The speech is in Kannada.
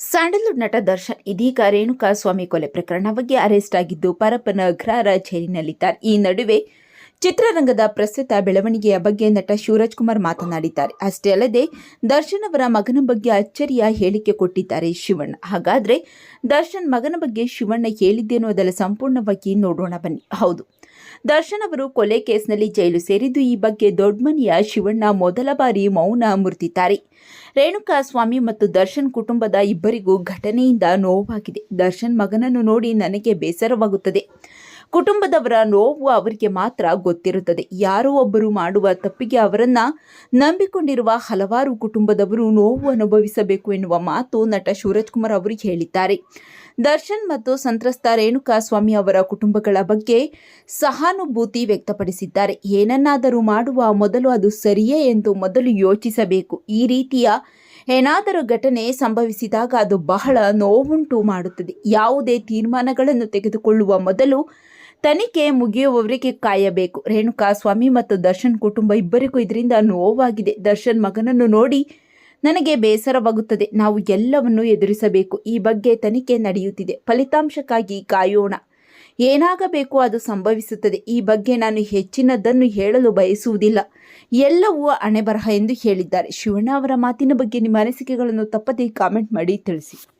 ಸ್ಯಾಂಡಲ್ವುಡ್ ನಟ ದರ್ಶನ್ ಇದೀಗ ರೇಣುಕಾ ಸ್ವಾಮಿ ಕೊಲೆ ಪ್ರಕರಣ ಬಗ್ಗೆ ಅರೆಸ್ಟ್ ಆಗಿದ್ದು ಪರಪ್ಪನ ಅಗ್ರಹಾರ ಜೈಲಿನಲ್ಲಿದ್ದಾರೆ. ಈ ನಡುವೆ ಚಿತ್ರರಂಗದ ಪ್ರಸ್ತುತ ಬೆಳವಣಿಗೆಯ ಬಗ್ಗೆ ನಟ ಶಿವರಾಜ್ ಕುಮಾರ್ ಮಾತನಾಡಿದ್ದಾರೆ. ಅಷ್ಟೇ ಅಲ್ಲದೆ, ದರ್ಶನ್ ಅವರ ಮಗನ ಬಗ್ಗೆ ಅಚ್ಚರಿಯ ಹೇಳಿಕೆ ಕೊಟ್ಟಿದ್ದಾರೆ ಶಿವಣ್ಣ. ಹಾಗಾದ್ರೆ, ದರ್ಶನ್ ಮಗನ ಬಗ್ಗೆ ಶಿವಣ್ಣ ಹೇಳಿದ್ದೇನು ಅದರ ಸಂಪೂರ್ಣವಾಗಿ ನೋಡೋಣ ಬನ್ನಿ. ಹೌದು. ದರ್ಶನ್ ಅವರು ಕೊಲೆ ಕೇಸ್ನಲ್ಲಿ ಜೈಲು ಸೇರಿದ್ದು ಈ ಬಗ್ಗೆ ದೊಡ್ಡಮನಿಯ ಶಿವಣ್ಣ ಮೊದಲ ಬಾರಿ ಮೌನ ಮುರಿದಿದ್ದಾರೆ. ರೇಣುಕಾ ಸ್ವಾಮಿ ಮತ್ತು ದರ್ಶನ್ ಕುಟುಂಬದ ಇಬ್ಬರಿಗೂ ಘಟನೆಯಿಂದ ನೋವಾಗಿದೆ. ದರ್ಶನ್ ಮಗನನ್ನು ನೋಡಿ ನನಗೆ ಬೇಸರವಾಗುತ್ತದೆ. ಕುಟುಂಬದವರ ನೋವು ಅವರಿಗೆ ಮಾತ್ರ ಗೊತ್ತಿರುತ್ತದೆ. ಯಾರೋ ಒಬ್ಬರು ಮಾಡುವ ತಪ್ಪಿಗೆ ಅವರನ್ನ ನಂಬಿಕೊಂಡಿರುವ ಹಲವಾರು ಕುಟುಂಬದವರು ನೋವು ಅನುಭವಿಸಬೇಕು ಎನ್ನುವ ಮಾತು ನಟ ಶಿವರಾಜ್ ಕುಮಾರ್ ಅವರಿಗೆ ಹೇಳಿದ್ದಾರೆ. ದರ್ಶನ್ ಮತ್ತು ಸಂತ್ರಸ್ತ ರೇಣುಕಾ ಸ್ವಾಮಿ ಅವರ ಕುಟುಂಬಗಳ ಬಗ್ಗೆ ಸಹಾನುಭೂತಿ ವ್ಯಕ್ತಪಡಿಸಿದ್ದಾರೆ. ಏನನ್ನಾದರೂ ಮಾಡುವ ಮೊದಲು ಅದು ಸರಿಯೇ ಎಂದು ಮೊದಲು ಯೋಚಿಸಬೇಕು. ಈ ರೀತಿಯ ಏನಾದರೂ ಘಟನೆ ಸಂಭವಿಸಿದಾಗ ಅದು ಬಹಳ ನೋವುಂಟು ಮಾಡುತ್ತದೆ. ಯಾವುದೇ ತೀರ್ಮಾನಗಳನ್ನು ತೆಗೆದುಕೊಳ್ಳುವ ಮೊದಲು ತನಿಖೆ ಮುಗಿಯುವವರೆಗೆ ಕಾಯಬೇಕು. ರೇಣುಕಾ, ಸ್ವಾಮಿ ಮತ್ತು ದರ್ಶನ್ ಕುಟುಂಬ ಇಬ್ಬರಿಗೂ ಇದರಿಂದ ನೋವಾಗಿದೆ. ದರ್ಶನ್ ಮಗನನ್ನು ನೋಡಿ ನನಗೆ ಬೇಸರವಾಗುತ್ತದೆ. ನಾವು ಎಲ್ಲವನ್ನು ಎದುರಿಸಬೇಕು. ಈ ಬಗ್ಗೆ ತನಿಖೆ ನಡೆಯುತ್ತಿದೆ. ಫಲಿತಾಂಶಕ್ಕಾಗಿ ಕಾಯೋಣ. ಏನಾಗಬೇಕು ಅದು ಸಂಭವಿಸುತ್ತದೆ. ಈ ಬಗ್ಗೆ ನಾನು ಹೆಚ್ಚಿನದನ್ನು ಹೇಳಲು ಬಯಸುವುದಿಲ್ಲ. ಎಲ್ಲವೂ ಹಣೆಬರಹ ಎಂದು ಹೇಳಿದ್ದಾರೆ. ಶಿವಣ್ಣ ಅವರ ಮಾತಿನ ಬಗ್ಗೆ ನಿಮ್ಮ ಅನಿಸಿಕೆಗಳನ್ನು ತಪ್ಪದೇ ಕಾಮೆಂಟ್ ಮಾಡಿ ತಿಳಿಸಿ.